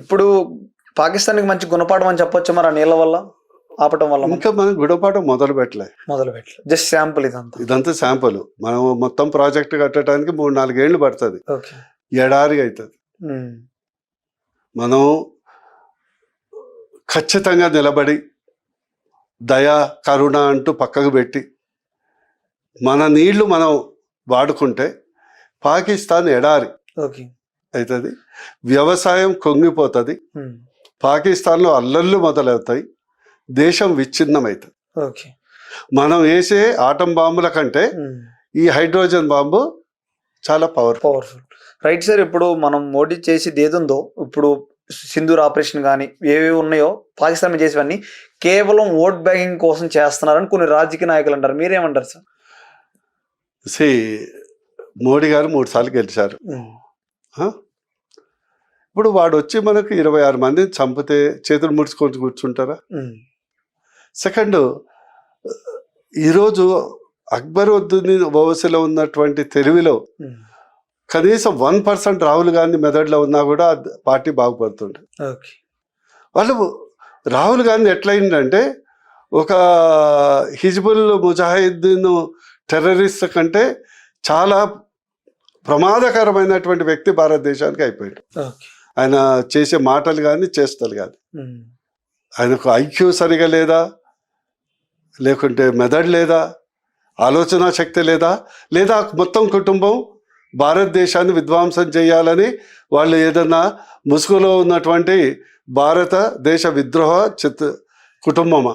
ఇప్పుడు పాకిస్తాన్కి మంచి గుణపాఠం అని చెప్పొచ్చు మరి ఆ నీళ్ళ వల్ల ఆపటం వల్ల ఇంకా మనం గుణపాఠం మొదలు పెట్టలే. మొదలు పెట్టలేదు జస్ట్ శాంపుల్ ఇదంతా. ఇదంతా శాంపుల్. మనం మొత్తం ప్రాజెక్ట్ కట్టడానికి మూడు నాలుగేళ్ళు పడుతుంది. ఎడారి అవుతుంది మనం ఖచ్చితంగా నిలబడి దయ కరుణ అంటూ పక్కకు పెట్టి మన నీళ్ళు మనం వాడుకుంటే పాకిస్తాన్ ఎడారి. ఓకే. అవుతుంది. వ్యవసాయం కొంగిపోతుంది. పాకిస్తాన్లో అల్లర్లు మొదలవుతాయి. దేశం విచ్ఛిన్నమవుతుంది ఓకే మనం వేసే ఆటం బాంబుల కంటే ఈ హైడ్రోజన్ బాంబు చాలా పవర్ఫుల్ పవర్ఫుల్ రైట్ సార్ ఇప్పుడు మనం మోడీ చేసేది ఏదుందో ఇప్పుడు సింధూర్ ఆపరేషన్ కానీ ఏవేవి ఉన్నాయో పాకిస్తాన్ చేసేవన్నీ కేవలం ఓట్ బ్యాంకింగ్ కోసం చేస్తున్నారని కొన్ని రాజకీయ నాయకులు అంటారు. మీరేమంటారు సార్ సి మోడీ గారు మూడు సార్లు గెలిచారు. ఆ? ఇప్పుడు వాడు వచ్చి మనకు ఇరవై ఆరు మందిని చంపితే చేతులు ముడుచుకొని కూర్చుంటారా? సెకండ్ ఈరోజు అక్బర్ వద్దుని ఓవైసీలో ఉన్నటువంటి తెలివిలో కనీసం వన్ పర్సెంట్ రాహుల్ గాంధీ మెదడులో ఉన్నా కూడా పార్టీ బాగుపడుతుండే. ఓకే. వాళ్ళు రాహుల్ గాంధీ ఎట్లయిందంటే ఒక హిజ్బుల్ ముజాహిద్దీన్ టెర్రరిస్ట్ కంటే చాలా ప్రమాదకరమైనటువంటి వ్యక్తి భారతదేశానికి అయిపోయాడు. ఓకే. ఆయన చేసే మాటలు కానీ చేష్టలు కానీ ఆయనకు ఐక్యూ సరిగా లేదా? లేకుంటే మెదడు లేదా? ఆలోచన శక్తి లేదా? లేదా మొత్తం కుటుంబం భారతదేశాన్ని విధ్వంసం చేయాలని వాళ్ళు ఏదన్నా ముసుగులో ఉన్నటువంటి భారతదేశ విద్రోహ చిత్ కుటుంబమా?